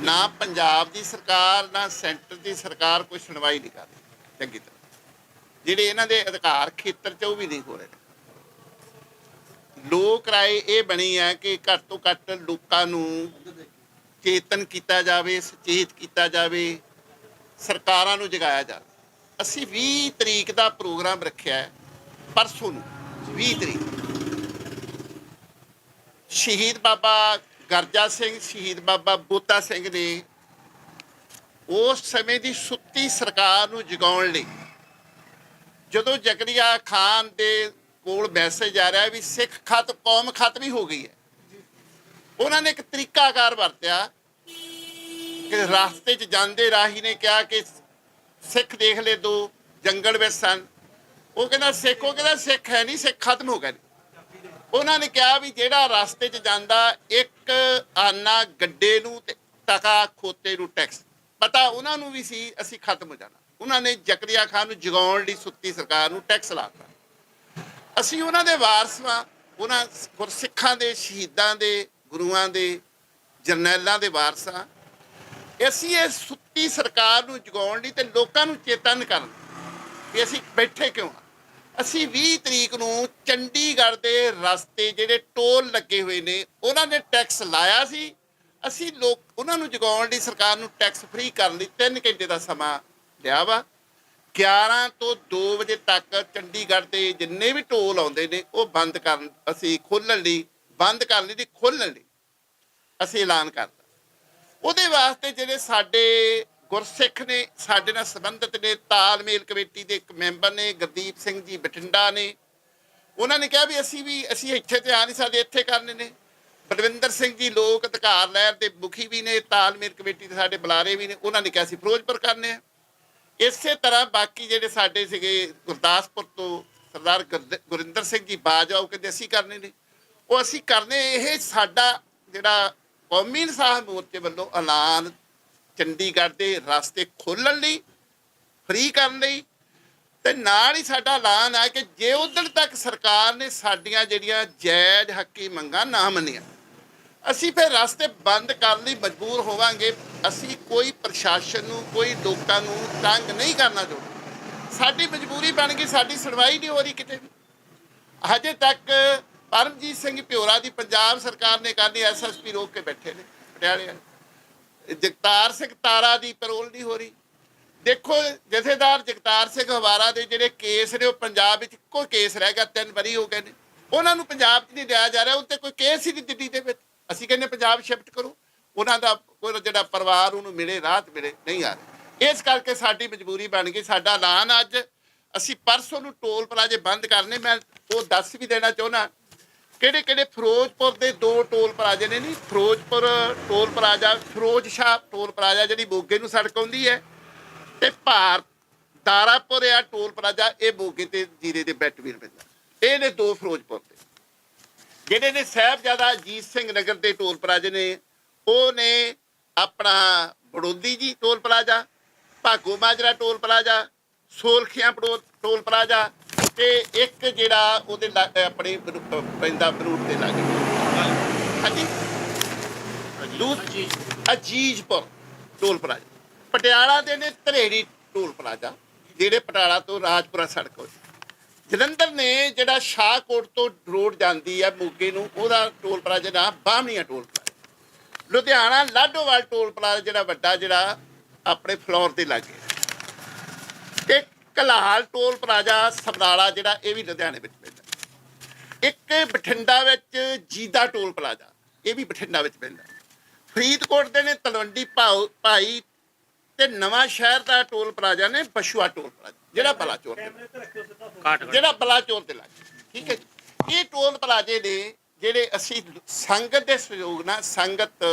ਨਾ ਪੰਜਾਬ ਦੀ ਸਰਕਾਰ, ਨਾ ਸੈਂਟਰ ਦੀ ਸਰਕਾਰ ਕੋਈ ਸੁਣਵਾਈ ਨਹੀਂ ਕਰ ਰਹੀ। ਚੰਗੀ ਤਰ੍ਹਾਂ। ਜਿਹੜੇ ਇਹਨਾਂ ਦੇ ਅਧਿਕਾਰ ਖੇਤਰ 'ਚ ਉਹ ਵੀ ਨਹੀਂ ਹੋ ਰਹੇ। ਲੋਕ ਰਾਏ ਇਹ ਬਣੀ ਹੈ ਕਿ ਘੱਟ ਤੋਂ ਘੱਟ ਲੋਕਾਂ ਨੂੰ ਚੇਤਨ ਕੀਤਾ ਜਾਵੇ, ਸੁਚੇਤ ਕੀਤਾ ਜਾਵੇ, ਸਰਕਾਰਾਂ ਨੂੰ ਜਗਾਇਆ ਜਾਵੇ। ਅਸੀਂ 20 ਤਰੀਕ ਦਾ ਪ੍ਰੋਗਰਾਮ ਰੱਖਿਆ ਹੈ, ਪਰਸੋਂ ਨੂੰ 20 ਤਰੀਕ। ਸ਼ਹੀਦ ਬਾਬਾ ਗਰਜਾ ਸਿੰਘ, ਸ਼ਹੀਦ ਬਾਬਾ ਬੋਤਾ ਸਿੰਘ ਨੇ ਉਸ ਸਮੇਂ ਦੀ ਸੁੱਤੀ ਸਰਕਾਰ ਨੂੰ ਜਗਾਉਣ ਲਈ ਜਦੋਂ ਜ਼ਕਰੀਆ ਖਾਨ ਦੇ ਕੋਲ ਮੈਸੇਜ ਆ ਰਿਹਾ ਵੀ ਸਿੱਖ ਖਤ, ਕੌਮ ਖਤਮ ਹੀ ਹੋ ਗਈ ਹੈ ਉਹਨਾਂ ਨੇ ਇੱਕ ਤਰੀਕਾਕਾਰ ਵਰਤਿਆ ਕਿ ਰਾਸਤੇ 'ਚ ਜਾਂਦੇ ਰਾਹੀ ਨੇ ਕਿਹਾ ਕਿ ਸਿੱਖ ਦੇਖ ਲੈ ਦੋ, ਜੰਗਲ ਵਿੱਚ ਸਨ ਉਹ ਕਹਿੰਦਾ, ਸਿੱਖ, ਉਹ ਕਹਿੰਦਾ, ਸਿੱਖ ਹੈ ਨਹੀਂ, ਸਿੱਖ ਖਤਮ ਹੋ ਗਏ ਨੇ। ਉਹਨਾਂ ਨੇ ਕਿਹਾ ਵੀ ਜਿਹੜਾ ਰਸਤੇ 'ਚ ਜਾਂਦਾ, ਇੱਕ ਆਨਾ ਗੱਡੇ ਨੂੰ ਤੇ ਟਕਾ ਖੋਤੇ ਨੂੰ ਟੈਕਸ। ਪਤਾ ਉਹਨਾਂ ਨੂੰ ਵੀ ਸੀ, ਅਸੀਂ ਖਤਮ ਹੋ ਜਾਣਾ। ਉਹਨਾਂ ਨੇ ਜ਼ਕਰੀਆ ਖਾਨ ਨੂੰ ਜਗਾਉਣ ਲਈ ਸੁੱਤੀ ਸਰਕਾਰ ਨੂੰ ਟੈਕਸ ਲਾਤਾ ਅਸੀਂ ਉਹਨਾਂ ਦੇ ਵਾਰਸ ਵਾਂ, ਉਹਨਾਂ ਗੁਰਸਿੱਖਾਂ ਦੇ, ਸ਼ਹੀਦਾਂ ਦੇ, ਗੁਰੂਆਂ ਦੇ, ਜਰਨੈਲਾਂ ਦੇ ਵਾਰਸ ਹਾਂ ਅਸੀਂ ਇਹ ਸੁੱਤੀ ਸਰਕਾਰ ਨੂੰ ਜਗਾਉਣ ਲਈ ਤੇ ਲੋਕਾਂ ਨੂੰ ਚੇਤਨ ਕਰਨ ਵੀ ਅਸੀਂ ਬੈਠੇ ਕਿਉਂ ਹਾਂ ਅਸੀਂ 20 ਤਰੀਕ ਨੂੰ ਚੰਡੀਗੜ੍ਹ ਦੇ ਰਸਤੇ ਜਿਹੜੇ ਟੋਲ ਲੱਗੇ ਹੋਏ ਨੇ, ਉਹਨਾਂ ਨੇ ਟੈਕਸ ਲਾਇਆ ਸੀ। ਅਸੀਂ ਲੋਕ, ਉਹਨਾਂ ਨੂੰ ਜਗਾਉਣ ਲਈ ਸਰਕਾਰ ਨੂੰ ਟੈਕਸ ਫ੍ਰੀ ਕਰਨ ਲਈ 3 ਘੰਟੇ ਦਾ ਸਮਾਂ ਲਿਆ ਵਾ। 11 ਤੋਂ 2 ਵਜੇ ਤੱਕ ਚੰਡੀਗੜ੍ਹ ਦੇ ਜਿੰਨੇ ਵੀ ਟੋਲ ਆਉਂਦੇ ਨੇ, ਉਹ ਬੰਦ ਕਰਨ, ਅਸੀਂ ਖੋਲਣ ਲਈ, ਬੰਦ ਕਰਨ ਲਈ ਤੇ ਖੋਲਣ ਲਈ ਅਸੀਂ ਐਲਾਨ ਕਰਤਾ। ਉਹਦੇ ਵਾਸਤੇ ਜਿਹੜੇ ਸਾਡੇ ਗੁਰਸਿੱਖ ਨੇ ਸਾਡੇ ਨਾਲ ਸੰਬੰਧਿਤ ਨੇ, ਤਾਲਮੇਲ ਕਮੇਟੀ ਦੇ ਇੱਕ ਮੈਂਬਰ ਨੇ, ਗੁਰਦੀਪ ਸਿੰਘ ਜੀ ਬਠਿੰਡਾ ਨੇ। ਉਹਨਾਂ ਨੇ ਕਿਹਾ ਵੀ ਅਸੀਂ ਵੀ, ਅਸੀਂ ਇੱਥੇ ਤੇ ਆ ਨਹੀਂ ਸਕਦੇ, ਇੱਥੇ ਕਰਨੇ ਨੇ। ਬਲਵਿੰਦਰ ਸਿੰਘ ਜੀ ਲੋਕ ਅਧਿਕਾਰ ਲਹਿਰ ਦੇ ਮੁਖੀ ਵੀ ਨੇ, ਤਾਲਮੇਲ ਕਮੇਟੀ ਦੇ ਸਾਡੇ ਬੁਲਾਰੇ ਵੀ ਨੇ, ਉਹਨਾਂ ਨੇ ਕਿਹਾ ਸੀ ਫਿਰੋਜ਼ਪੁਰ ਕਰਨੇ ਆ। ਇਸੇ ਤਰ੍ਹਾਂ ਬਾਕੀ ਜਿਹੜੇ ਸਾਡੇ ਸੀਗੇ ਗੁਰਦਾਸਪੁਰ ਤੋਂ ਸਰਦਾਰ ਗੁਰਦ- ਗੁਰਿੰਦਰ ਸਿੰਘ ਜੀ ਬਾਜਵਾ ਉਹ ਕਹਿੰਦੇ ਅਸੀਂ ਕਰਨੇ ਨੇ। ਉਹ ਅਸੀਂ ਕਰਨੇ, ਇਹ ਸਾਡਾ ਜਿਹੜਾ ਕੌਮੀ ਇਨਸਾਫ ਮੋਰਚੇ ਵੱਲੋਂ ਐਲਾਨ ਚੰਡੀਗੜ੍ਹ ਦੇ ਰਸਤੇ ਖੋਲਣ ਲਈ ਫ੍ਰੀ ਕਰਨ ਲਈ, ਤੇ ਨਾਲ ਹੀ ਸਾਡਾ ਐਲਾਨ ਹੈ ਕਿ ਜੇ ਉਦੋਂ ਤੱਕ ਸਰਕਾਰ ਨੇ ਸਾਡੀਆਂ ਜਿਹੜੀਆਂ ਜਾਇਜ਼ ਹੱਕੀ ਮੰਗਾਂ ਨਾ ਮੰਨੀਆਂ, ਅਸੀਂ ਫਿਰ ਰਸਤੇ ਬੰਦ ਕਰਨ ਲਈ ਮਜਬੂਰ ਹੋਵਾਂਗੇ। ਅਸੀਂ ਕੋਈ ਪ੍ਰਸ਼ਾਸਨ ਨੂੰ, ਕੋਈ ਲੋਕਾਂ ਨੂੰ ਤੰਗ ਨਹੀਂ ਕਰਨਾ ਚਾਹੁੰਦੇ। ਸਾਡੀ ਮਜਬੂਰੀ ਬਣ ਗਈ, ਸਾਡੀ ਸੁਣਵਾਈ ਨਹੀਂ ਹੋ ਰਹੀ ਕਿਤੇ ਵੀ। ਹਜੇ ਤੱਕ ਪਰਮਜੀਤ ਸਿੰਘ ਪਿਓਰਾ ਦੀ ਪੰਜਾਬ ਸਰਕਾਰ ਨੇ ਕਰਨੀ ਐਸਐਸਪੀ ਰੋਕ ਕੇ ਬੈਠੇ ਨੇ, ਪਟਿਆਲੇ ਵਾਲੇ। ਜਗਤਾਰ ਸਿੰਘ ਤਾਰਾ ਦੀ ਪੈਰੋਲ ਨਹੀਂ ਹੋ ਰਹੀ। ਦੇਖੋ, ਜਥੇਦਾਰ ਜਗਤਾਰ ਸਿੰਘ ਹਵਾਰਾ ਦੇ ਜਿਹੜੇ ਕੇਸ ਨੇ, ਉਹ ਪੰਜਾਬ ਵਿੱਚ ਇੱਕੋ ਕੇਸ ਰਹਿ ਗਿਆ, ਤਿੰਨ ਵਾਰੀ ਹੋ ਗਏ ਨੇ ਉਹਨਾਂ ਨੂੰ ਪੰਜਾਬ 'ਚ ਨਹੀਂ ਲਿਆ ਜਾ ਰਿਹਾ, ਉੱਤੇ ਕੋਈ ਕੇਸ ਹੀ ਨਹੀਂ ਦਿੱਲੀ ਦੇ ਵਿੱਚ। ਅਸੀਂ ਕਹਿੰਦੇ ਪੰਜਾਬ ਸ਼ਿਫਟ ਕਰੋ। ਉਹਨਾਂ ਦਾ ਕੋਈ ਜਿਹੜਾ ਪਰਿਵਾਰ, ਉਹਨੂੰ ਮਿਲੇ, ਰਾਹਤ ਮਿਲੇ, ਨਹੀਂ ਆ ਰਿਹਾ। ਇਸ ਕਰਕੇ ਸਾਡੀ ਮਜਬੂਰੀ ਬਣ ਗਈ। ਸਾਡਾ ਐਲਾਨ ਅੱਜ, ਅਸੀਂ ਪਰਸੋਂ ਨੂੰ ਟੋਲ ਪਲਾਜ਼ੇ ਬੰਦ ਕਰਨੇ, ਮੈਂ ਉਹ ਦੱਸ ਵੀ ਦੇਣਾ ਚਾਹੁੰਦਾ। ਕਿਹੜੇ ਕਿਹੜੇ ਫਿਰੋਜ਼ਪੁਰ ਦੇ ਦੋ ਟੋਲ ਪਲਾਜ਼ੇ ਨੇ ਨਹੀਂ Ferozepur toll plaza, Firoz Shah toll plaza ਜਿਹੜੀ ਮੋਗੇ ਨੂੰ ਸੜਕ ਆਉਂਦੀ ਹੈ ਤੇ ਭਾਰ ਦਾਰਾਪੁਰ ਆ ਟੋਲ ਪਲਾਜ਼ਾ, ਇਹ ਮੋਗੇ ਤੇ ਜੀਰੇ ਦੇ ਬੈਟ ਵੀਰ ਪੈਂਦਾ। ਇਹ ਨੇ ਦੋ ਫਿਰੋਜ਼ਪੁਰ ਦੇ। ਜਿਹੜੇ ਨੇ ਸਾਹਿਬਜ਼ਾਦਾ ਅਜੀਤ ਸਿੰਘ ਨਗਰ ਦੇ ਟੋਲ ਪਲਾਜ਼ੇ ਨੇ, ਉਹ ਨੇ ਆਪਣਾ ਬੜੋਦੀ ਜੀ toll plaza, Bhago Majra toll plaza, Solkhian ਪੜੋ- ਟੋਲ ਪਲਾਜ਼ਾ ਤੇ ਇੱਕ ਜਿਹੜਾ ਉਹਦੇ ਆਪਣੇ ਪੈਂਦਾ ਬਰੂਟ ਦੇ ਲਾਗੇ। ਹਾਂਜੀ। ਅਜੀਜਪੁਰ ਟੋਲ ਪਲਾਜ਼ਾ। ਪਟਿਆਲਾ ਦੇ ਨੇ ਧਰੇੜੀ ਟੋਲ ਪਲਾਜ਼ਾ ਜਿਹੜੇ ਪਟਿਆਲਾ ਤੋਂ ਰਾਜਪੁਰਾ ਸੜਕ ਹੋਈ। ਜਲੰਧਰ ਨੇ ਜਿਹੜਾ ਸ਼ਾਹਕੋਟ ਤੋਂ ਰੋਡ ਜਾਂਦੀ ਹੈ ਮੋਗੇ ਨੂੰ ਉਹਦਾ ਟੋਲ ਪਲਾਜ਼ਾ ਦਾ Bahmanian toll plaza. Ludhiana Ladowal toll plaza ਜਿਹੜਾ ਵੱਡਾ ਜਿਹੜਾ ਆਪਣੇ ਫਲੋਰ ਦੇ ਲਾਗੇ। ਤੇ ਕਲਾਲ ਟੋਲ ਪਲਾਜ਼ਾ ਸਮਰਾਲਾ ਜਿਹੜਾ ਇਹ ਵੀ ਲੁਧਿਆਣੇ ਵਿੱਚ ਪੈਂਦਾ। ਇੱਕ ਬਠਿੰਡਾ ਵਿੱਚ ਜੀਦਾ ਟੋਲ ਪਲਾਜ਼ਾ ਇਹ ਵੀ ਬਠਿੰਡਾ ਵਿੱਚ ਪੈਂਦਾ। ਫਰੀਦਕੋਟ ਦੇ ਨੇ ਤਲਵੰਡੀ ਭਾਉ- ਭਾਈ ਤੇ ਨਵਾਂ ਸ਼ਹਿਰ ਦਾ ਟੋਲ ਪਲਾਜ਼ਾ ਨੇ ਪਸ਼ੂਆ ਟੋਲ ਪਲਾਜ਼ਾ ਜਿਹੜਾ ਬਲਾਚੌਰ ਦੇ ਜਿਹੜਾ ਬਲਾਚੌਰ ਤੇ ਲੱਗ ਠੀਕ ਹੈ ਇਹ ਟੋਲ ਪਲਾਜ਼ੇ ਨੇ ਜਿਹੜੇ ਅਸੀਂ ਸੰਗਤ ਦੇ ਸਹਿਯੋਗ ਨਾਲ ਸੰਗਤ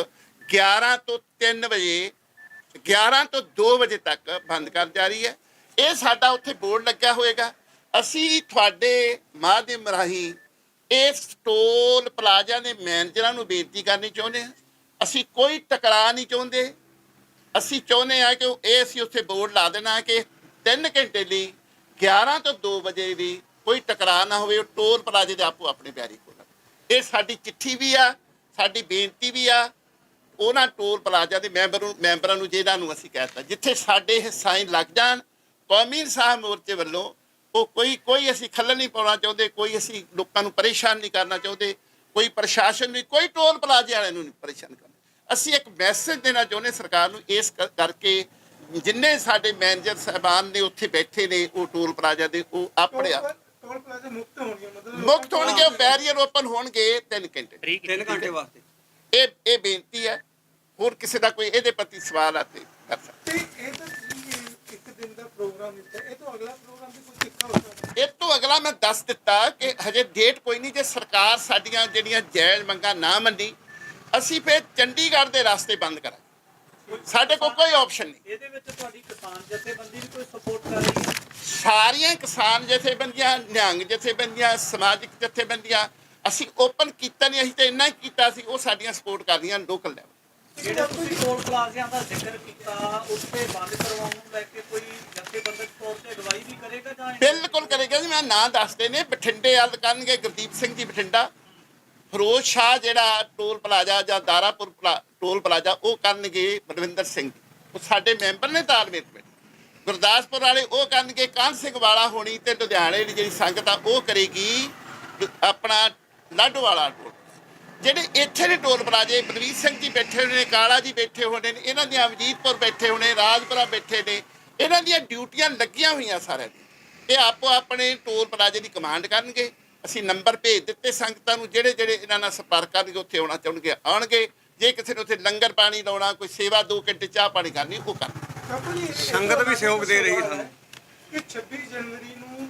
11 ਤੋਂ 3 ਵਜੇ 11 ਤੋਂ 2 ਵਜੇ ਤੱਕ ਬੰਦ ਕਰ ਜਾ ਰਹੀ ਹੈ। ਇਹ ਸਾਡਾ ਉੱਥੇ ਬੋਰਡ ਲੱਗਿਆ ਹੋਏਗਾ। ਅਸੀਂ ਤੁਹਾਡੇ ਮਾਧਿਅਮ ਰਾਹੀਂ ਇਸ ਟੋਲ ਪਲਾਜ਼ਾ ਦੇ ਮੈਨੇਜਰਾਂ ਨੂੰ ਬੇਨਤੀ ਕਰਨੀ ਚਾਹੁੰਦੇ ਹਾਂ। ਅਸੀਂ ਕੋਈ ਟਕਰਾਅ ਨਹੀਂ ਚਾਹੁੰਦੇ। ਅਸੀਂ ਚਾਹੁੰਦੇ ਹਾਂ ਕਿ ਉਹ- ਇਹ ਅਸੀਂ ਉੱਥੇ ਬੋਰਡ ਲਾ ਦੇਣਾ ਕਿ 3 ਘੰਟੇ ਲਈ 11 ਤੋਂ 2 ਵਜੇ ਵੀ ਕੋਈ ਟਕਰਾਅ ਨਾ ਹੋਵੇ, ਉਹ ਟੋਲ ਪਲਾਜ਼ੇ ਦੇ ਆਪੋ ਆਪਣੇ ਪਿਆਰੀ ਕੋਲ ਇਹ ਸਾਡੀ ਚਿੱਠੀ ਵੀ ਆ, ਸਾਡੀ ਬੇਨਤੀ ਵੀ ਆ। ਉਹਨਾਂ ਟੋਲ ਪਲਾਜ਼ਾ ਦੇ ਮੈਂਬਰ ਨੂੰ ਮੈਂਬਰਾਂ ਨੂੰ, ਜਿਹਨਾਂ ਨੂੰ ਅਸੀਂ ਕਹਿਤਾ, ਜਿੱਥੇ ਸਾਡੇ ਇਹ ਸਾਈਨ ਲੱਗ ਜਾਣ ਕੌਮੀ ਇਨਸਾਫ ਮੋਰਚੇ ਵੱਲੋਂ ਉਹ ਕੋਈ ਕੋਈ ਅਸੀਂ ਖੱਲਲ ਨਹੀਂ ਪਾਉਣਾ ਚਾਹੁੰਦੇ ਕੋਈ ਅਸੀਂ ਲੋਕਾਂ ਨੂੰ ਪਰੇਸ਼ਾਨ ਨਹੀਂ ਕਰਨਾ ਚਾਹੁੰਦੇ ਕੋਈ ਪ੍ਰਸ਼ਾਸਨ ਨਹੀਂ ਕੋਈ ਟੋਲ ਪਲਾਜ਼ੇ ਵਾਲਿਆਂ ਨੂੰ ਨਹੀਂ ਪਰੇਸ਼ਾਨ ਕਰਨਾ। ਅਸੀਂ ਇੱਕ ਮੈਸੇਜ ਦੇਣਾ ਚਾਹੁੰਦੇ ਸਰਕਾਰ ਨੂੰ ਇਸ ਕਰ- ਕਰਕੇ ਜਿੰਨੇ ਸਾਡੇ ਮੈਨੇਜਰ ਸਾਹਿਬਾਨ ਨੇ ਉੱਥੇ ਬੈਠੇ ਨੇ ਉਹ ਟੋਲ ਪਲਾਜ਼ਾ ਦੇ ਉਹ ਆਪਣੇ ਆਪ ਟੋਲ ਪਲਾਜ਼ਾ ਮੁਕਤ ਹੋਣਗੇ ਮਤਲਬ ਮੁਕਤ ਹੋਣਗੇ ਬੈਰੀਅਰ ਓਪਨ ਹੋਣਗੇ 3 ਘੰਟੇ। ਤਿੰਨ ਘੰਟੇ ਵਾਸਤੇ। ਇਹ ਇਹ ਬੇਨਤੀ ਹੈ ਹੋਰ ਕਿਸੇ ਦਾ ਕੋਈ ਇਹਦੇ ਪ੍ਰਤੀ ਸਵਾਲ ਆ ਤੇ ਕਰ ਸਕਦਾ ਤੇ ਇਹ ਤਾਂ ਤੁਸੀਂ ਇੱਕ ਦਿਨ ਦਾ ਪ੍ਰੋਗਰਾਮ ਦਿੱਤਾ। ਇਹ ਤੋਂ ਅਗਲਾ ਪ੍ਰੋਗਰਾਮ ਵੀ ਕੋਈ ਤਿੱਖਾ ਹੋ ਸਕਦਾ। ਇਹ ਤੋਂ ਅਗਲਾ ਮੈਂ ਦੱਸ ਦਿੱਤਾ ਕਿ ਹਜੇ ਡੇਟ ਕੋਈ ਨਹੀਂ ਜੇ ਸਰਕਾਰ ਸਾਡੀਆਂ ਜਿਹੜੀਆਂ ਜਾਇਜ਼ ਮੰਗਾਂ ਨਾ ਮੰਨੀ ਅਸੀਂ ਫਿਰ ਚੰਡੀਗੜ੍ਹ ਦੇ ਰਸਤੇ ਬੰਦ ਕਰਾਂਗੇ। ਸਾਡੇ ਕੋਲ ਕੋਈ ਆਪਸ਼ਨ ਨਹੀਂ। ਇਹਦੇ ਵਿੱਚ ਤੁਹਾਡੀ ਕਿਸਾਨ ਜਥੇਬੰਦੀ ਵੀ ਕੋਈ ਸਪੋਰਟ ਕਰ ਰਹੀ ਹੈ? ਸਾਰੀਆਂ ਕਿਸਾਨ ਜਥੇਬੰਦੀਆਂ ਨਿਹੰਗ ਜਥੇਬੰਦੀਆਂ ਸਮਾਜਿਕ ਜਥੇਬੰਦੀਆਂ ਅਸੀਂ ਓਪਨ ਕੀਤਾ ਨਹੀਂ ਅਸੀਂ ਤਾਂ ਇੰਨਾ ਹੀ ਕੀਤਾ ਸੀ ਉਹ ਸਾਡੀਆਂ ਸਪੋਰਟ ਕਰਦੀਆਂ ਲੋਕਲ ਲੈਵਲ ਜਿਹੜੇ ਤੁਸੀਂ ਟੋਲ ਪਲਾਜ਼ਿਆਂ ਦਾ ਜ਼ਿਕਰ ਕੀਤਾ ਉੱਥੇ ਬੰਦ ਕਰਵਾਉਣ ਲੈ ਕੇ ਕੋਈ ਜਥੇਬੰਦਕ ਤੌਰ ਤੇ ਅਗਵਾਈ ਵੀ ਕਰੇਗਾ ਜਾਂ ਬਿਲਕੁਲ ਕਰੇਗਾ ਜੀ, ਮੈਂ ਨਾਂ ਦੱਸਦੇ ਨੇ, ਬਠਿੰਡੇ ਵੱਲ ਕਰਨਗੇ ਗੁਰਦੀਪ ਸਿੰਘ ਜੀ ਬਠਿੰਡਾ। ਫਿਰੋਜ਼ ਸ਼ਾਹ ਜਿਹੜਾ ਟੋਲ ਪਲਾਜ਼ਾ ਜਾਂ ਦਾਰਾਪੁਰ ਪਲਾ- ਟੋਲ ਪਲਾਜ਼ਾ, ਉਹ ਕਰਨਗੇ ਬਲਵਿੰਦਰ ਸਿੰਘ। ਜੀ। ਉਹ ਸਾਡੇ ਮੈਂਬਰ ਨੇ ਤਾਲਮੇਲ ਵਿੱਚ ਗੁਰਦਾਸਪੁਰ ਵਾਲੇ ਉਹ ਕਰਨਗੇ ਕਾਨ ਸਿੰਘ ਵਾਲਾ ਹੋਣੀ ਤੇ ਲੁਧਿਆਣੇ ਦੀ ਜਿਹੜੀ ਸੰਗਤ ਆ, ਉਹ ਕਰੇਗੀ ਆਪਣਾ ਲਾਡੋ ਵਾਲਾ ਟੋਲ। ਜਿਹੜੇ ਇੱਥੇ ਦੇ ਟੋਲ ਪਲਾਜ਼ੇ, ਬਲਵੀਰ ਸਿੰਘ ਜੀ ਬੈਠੇ ਹੋਏ ਨੇ, ਕਾਲਾ ਜੀ ਬੈਠੇ ਹੋਣੇ ਨੇ, ਇਹਨਾਂ ਦੀਆਂ ਅਮਜੀਤਪੁਰ ਬੈਠੇ ਹੋਣੇ ਰਾਜਪੁਰਾ ਬੈਠੇ ਨੇ ਇਹਨਾਂ ਦੀਆਂ ਡਿਊਟੀਆਂ ਲੱਗੀਆਂ ਹੋਈਆਂ ਸਾਰਿਆਂ ਦੀ ਇਹ ਆਪੋ ਆਪਣੇ ਟੋਲ ਪਲਾਜ਼ੇ ਦੀ ਕਮਾਂਡ ਕਰਨਗੇ ਅਸੀਂ ਨੰਬਰ ਭੇਜ ਦਿੱਤੇ ਸੰਗਤਾਂ ਨੂੰ ਜਿਹੜੇ ਜਿਹੜੇ ਇਹਨਾਂ ਨਾਲ ਸੰਪਰਕ ਕਰਨਗੇ ਉੱਥੇ ਆਉਣਾ ਚਾਹਣਗੇ ਆਉਣਗੇ। ਜੇ ਕਿਸੇ ਨੇ ਉੱਥੇ ਲੰਗਰ ਪਾਣੀ ਲਾਉਣਾ ਕੋਈ ਸੇਵਾ 2 ਘੰਟੇ ਚਾਹ ਪਾਣੀ ਕਰਨੀ ਉਹ ਇੱਕ ਸੰਗਤ ਵੀ ਸਹਿਯੋਗ ਦੇ ਰਹੀ ਸਾਨੂੰ। ਕਿ 26 ਜਨਵਰੀ ਨੂੰ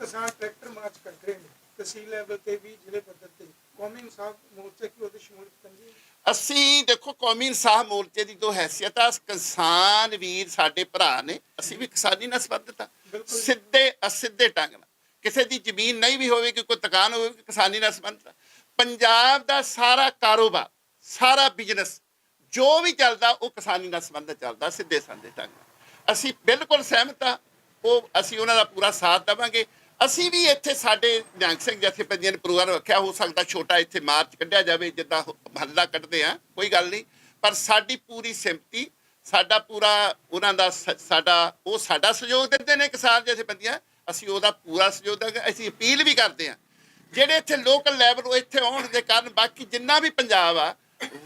ਕਿਸਾਨ ਟਰੈਕਟਰ ਮਾਰਚ ਕਰ ਰਹੇ ਨੇ। ਤਹਿਸੀਲ ਲੈਵਲ ਤੇ ਵੀ ਜ਼ਿਲ੍ਹੇ ਪੱਧਰ ਤੇ। ਕੌਮੀ ਇਨਸਾਫ ਮੋਰਚਾ ਕੀ ਉਹਦੇ ਸ਼ਮੂਲੀਅਤ ਕਰਨੀ ਅਸੀਂ ਦੇਖੋ ਕੌਮੀ ਇਨਸਾਫ ਮੋਰਚੇ ਦੀ ਜੋ ਹੈਸੀਅਤ ਆ ਕਿਸਾਨ ਵੀਰ ਸਾਡੇ ਭਰਾ ਨੇ ਅਸੀਂ ਵੀ ਕਿਸਾਨੀ ਨਾਲ ਸੰਬੰਧਿਤ ਆ। ਸਿੱਧੇ ਅਸਿੱਧੇ ਢੰਗ ਨਾਲ ਕਿਸੇ ਦੀ ਜ਼ਮੀਨ ਨਹੀਂ ਵੀ ਹੋਵੇਗੀ ਕੋਈ ਦੁਕਾਨ ਹੋਵੇਗੀ ਕਿਸਾਨੀ ਨਾਲ ਸੰਬੰਧਿਤ। ਪੰਜਾਬ ਦਾ ਸਾਰਾ ਕਾਰੋਬਾਰ ਸਾਰਾ ਬਿਜ਼ਨਸ ਜੋ ਵੀ ਚੱਲਦਾ ਉਹ ਕਿਸਾਨੀ ਨਾਲ ਸੰਬੰਧਿਤ ਚੱਲਦਾ ਸਿੱਧੇ ਸਾਦੇ ਢੰਗ ਨਾਲ ਅਸੀਂ ਬਿਲਕੁਲ ਸਹਿਮਤ ਆ ਉਹ ਅਸੀਂ ਉਹਨਾਂ ਦਾ ਪੂਰਾ ਸਾਥ ਦੇਵਾਂਗੇ ਅਸੀਂ ਵੀ ਇੱਥੇ ਸਾਡੇ ਨਿਹੰਗ ਸਿੰਘ ਜਥੇਬੰਦੀਆਂ ਨੇ ਪ੍ਰੋਗਰਾਮ ਰੱਖਿਆ, ਹੋ ਸਕਦਾ ਛੋਟਾ ਇੱਥੇ ਮਾਰਚ ਕੱਢਿਆ ਜਾਵੇ, ਜਿੱਦਾਂ ਹੱਲਾ ਕੱਢਦੇ ਆ ਕੋਈ ਗੱਲ ਨਹੀਂ। ਪਰ ਸਾਡੀ ਪੂਰੀ ਸਿੰਪਤੀ, ਸਾਡਾ ਪੂਰਾ ਉਹਨਾਂ ਦਾ ਸ- ਸਾਡਾ, ਉਹ ਸਾਡਾ ਸਹਿਯੋਗ ਦਿੰਦੇ ਨੇ ਕਿਸਾਨ ਜਥੇਬੰਦੀਆਂ ਅਸੀਂ ਉਹਦਾ ਪੂਰਾ ਸਹਿਯੋਗ ਦਾਂਗੇ, ਅਸੀਂ ਅਪੀਲ ਵੀ ਕਰਦੇ ਆ ਜਿਹੜੇ ਇੱਥੇ ਲੋਕਲ ਲੈਵਲ ਉਹ ਇੱਥੇ ਆਉਣ ਦੇ ਕਾਰਨ ਬਾਕੀ ਜਿੰਨਾ ਵੀ ਪੰਜਾਬ ਆ,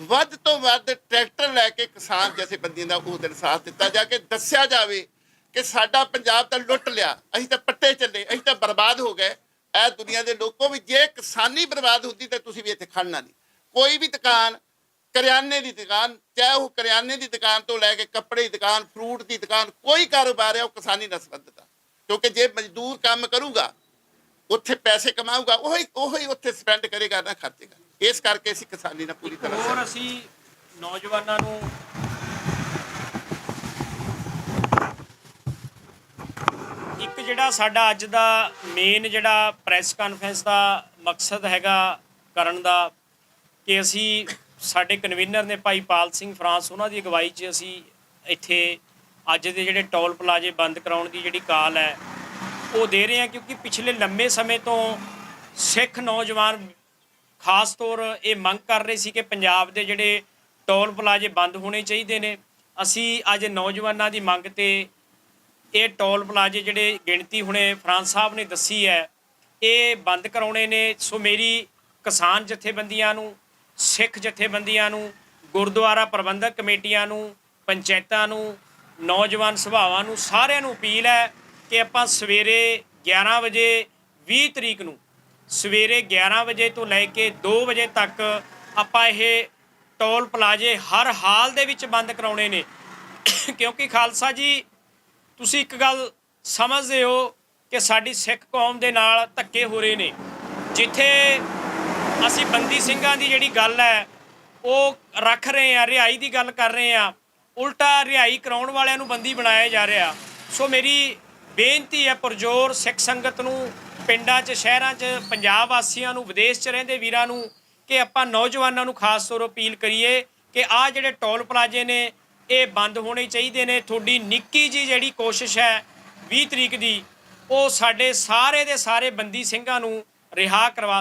ਵੱਧ ਤੋਂ ਵੱਧ ਟਰੈਕਟਰ ਲੈ ਕੇ ਕਿਸਾਨ ਜਥੇਬੰਦੀਆਂ ਦਾ ਉਹ ਦਿਨ ਸਾਥ ਦਿੱਤਾ ਜਾ ਕੇ ਦੱਸਿਆ ਜਾਵੇ ਕਿ ਸਾਡਾ ਪੰਜਾਬ ਤਾਂ ਲੁੱਟ ਲਿਆ। ਅਸੀਂ ਤਾਂ ਪੱਟੇ ਚੱਲੇ, ਅਸੀਂ ਤਾਂ ਬਰਬਾਦ ਹੋ ਗਏ। ਇਹ ਦੁਨੀਆ ਦੇ ਲੋਕੋ ਵੀ ਜੇ ਕਿਸਾਨੀ ਬਰਬਾਦ ਹੁੰਦੀ ਤਾਂ ਤੁਸੀਂ ਵੀ ਇੱਥੇ ਖੜਨਾ ਨਹੀਂ। ਕੋਈ ਵੀ ਦੁਕਾਨ, ਕਰਿਆਨੇ ਦੀ ਦੁਕਾਨ, ਚਾਹੇ ਉਹ ਕਰਿਆਨੇ ਦੀ ਦੁਕਾਨ ਤੋਂ ਲੈ ਕੇ ਕੱਪੜੇ ਦੀ ਦੁਕਾਨ, ਫਰੂਟ ਦੀ ਦੁਕਾਨ, ਕੋਈ ਕਾਰੋਬਾਰ ਹੈ, ਉਹ ਕਿਸਾਨੀ ਨਾਲ ਸੰਬੰਧਿਤ ਆ। ਕਿਉਂਕਿ ਜੇ ਮਜ਼ਦੂਰ ਕੰਮ ਕਰੂਗਾ, ਉੱਥੇ ਪੈਸੇ ਕਮਾਊਗਾ, ਉਹੀ ਉਹੀ ਉੱਥੇ ਸਪੈਂਡ ਕਰੇਗਾ, ਨਾ ਖਰਚੇਗਾ। ਇਸ ਕਰਕੇ ਅਸੀਂ ਕਿਸਾਨੀ ਨਾਲ ਪੂਰੀ ਤਰ੍ਹਾਂ ਹੋਰ ਅਸੀਂ ਨੌਜਵਾਨਾਂ ਨੂੰ ਇੱਕ ਜਿਹੜਾ ਸਾਡਾ ਅੱਜ ਦਾ ਮੇਨ ਜਿਹੜਾ ਪ੍ਰੈਸ ਕਾਨਫਰੰਸ ਦਾ ਮਕਸਦ ਹੈਗਾ ਕਰਨ ਦਾ ਕਿ ਅਸੀਂ ਸਾਡੇ ਕਨਵੀਨਰ ਨੇ ਭਾਈ ਪਾਲ ਸਿੰਘ ਫਰਾਂਸ, ਉਹਨਾਂ ਦੀ ਅਗਵਾਈ 'ਚ ਅਸੀਂ ਇੱਥੇ ਅੱਜ ਦੇ ਜਿਹੜੇ ਟੋਲ ਪਲਾਜ਼ੇ ਬੰਦ ਕਰਾਉਣ ਦੀ ਜਿਹੜੀ ਕਾਲ ਹੈ, ਉਹ ਦੇ ਰਹੇ ਹਾਂ ਕਿਉਂਕਿ ਪਿਛਲੇ ਲੰਮੇ ਸਮੇਂ ਤੋਂ ਸਿੱਖ ਨੌਜਵਾਨ ਖਾਸ ਤੌਰ ਇਹ ਮੰਗ ਕਰ ਰਹੇ ਸੀ ਕਿ ਪੰਜਾਬ ਦੇ ਜਿਹੜੇ ਟੋਲ ਪਲਾਜ਼ੇ ਬੰਦ ਹੋਣੇ ਚਾਹੀਦੇ ਨੇ। ਅਸੀਂ ਅੱਜ ਨੌਜਵਾਨਾਂ ਦੀ ਮੰਗ ਤੇ ਇਹ ਟੋਲ ਪਲਾਜ਼ੇ ਜਿਹੜੇ ਗਿਣਤੀ ਹੁਣੇ ਫਰਾਂਸ ਸਾਹਿਬ ਨੇ ਦੱਸੀ ਹੈ, ਇਹ ਬੰਦ ਕਰਾਉਣੇ ਨੇ। ਸੋ ਮੇਰੀ ਕਿਸਾਨ ਜਥੇਬੰਦੀਆਂ ਨੂੰ, ਸਿੱਖ ਜਥੇਬੰਦੀਆਂ ਨੂੰ, ਗੁਰਦੁਆਰਾ ਪ੍ਰਬੰਧਕ ਕਮੇਟੀਆਂ ਨੂੰ, ਪੰਚਾਇਤਾਂ ਨੂੰ, ਨੌਜਵਾਨ ਸਭਾਵਾਂ ਨੂੰ, ਸਾਰਿਆਂ ਨੂੰ ਅਪੀਲ ਹੈ ਕਿ ਆਪਾਂ ਸਵੇਰੇ 11 ਵਜੇ 20 ਤਰੀਕ ਨੂੰ, ਸਵੇਰੇ 11 ਵਜੇ ਤੋਂ ਲੈ ਕੇ 2 ਵਜੇ ਤੱਕ ਆਪਾਂ ਇਹ ਟੋਲ ਪਲਾਜ਼ੇ ਹਰ ਹਾਲ ਦੇ ਵਿੱਚ ਬੰਦ ਕਰਾਉਣੇ ਨੇ। ਕਿਉਂਕਿ ਖਾਲਸਾ ਜੀ ਤੁਸੀਂ ਇੱਕ ਗੱਲ ਸਮਝਦੇ ਹੋ ਕਿ ਸਾਡੀ ਸਿੱਖ ਕੌਮ ਦੇ ਨਾਲ ਧੱਕੇ ਹੋ ਰਹੇ ਨੇ। ਜਿੱਥੇ ਅਸੀਂ ਬੰਦੀ ਸਿੰਘਾਂ ਦੀ ਜਿਹੜੀ ਗੱਲ ਹੈ, ਉਹ ਰੱਖ ਰਹੇ ਆ ਰਿਹਾਈ ਦੀ ਗੱਲ ਕਰ ਰਹੇ ਆ ਉਲਟਾ ਰਿਹਾਈ ਕਰਾਉਣ ਵਾਲਿਆਂ ਨੂੰ ਬੰਦੀ ਬਣਾਇਆ ਜਾ ਰਿਹਾ। ਸੋ ਮੇਰੀ ਬੇਨਤੀ ਹੈ ਪੁਰਜੋਰ ਸਿੱਖ ਸੰਗਤ ਨੂੰ, ਪਿੰਡਾਂ 'ਚ, ਸ਼ਹਿਰਾਂ 'ਚ, ਪੰਜਾਬ ਵਾਸੀਆਂ ਨੂੰ, ਵਿਦੇਸ਼ 'ਚ ਰਹਿੰਦੇ ਵੀਰਾਂ ਨੂੰ, ਕਿ ਆਪਾਂ ਨੌਜਵਾਨਾਂ ਨੂੰ ਖਾਸ ਤੌਰ ਅਪੀਲ ਕਰੀਏ ਕਿ ਆਹ ਜਿਹੜੇ ਟੋਲ ਪਲਾਜ਼ੇ ਨੇ ਇਹ ਬੰਦ ਹੋਣੇ ਚਾਹੀਦੇ ਨੇ। ਤੁਹਾਡੀ ਨਿੱਕੀ ਜੀ ਜਿਹੜੀ ਕੋਸ਼ਿਸ਼ ਹੈ 20 ਤਰੀਕ ਦੀ, ਉਹ ਸਾਡੇ ਸਾਰੇ ਦੇ ਸਾਰੇ ਬੰਦੀ ਸਿੰਘਾਂ ਨੂੰ ਰਿਹਾ ਕਰਵਾ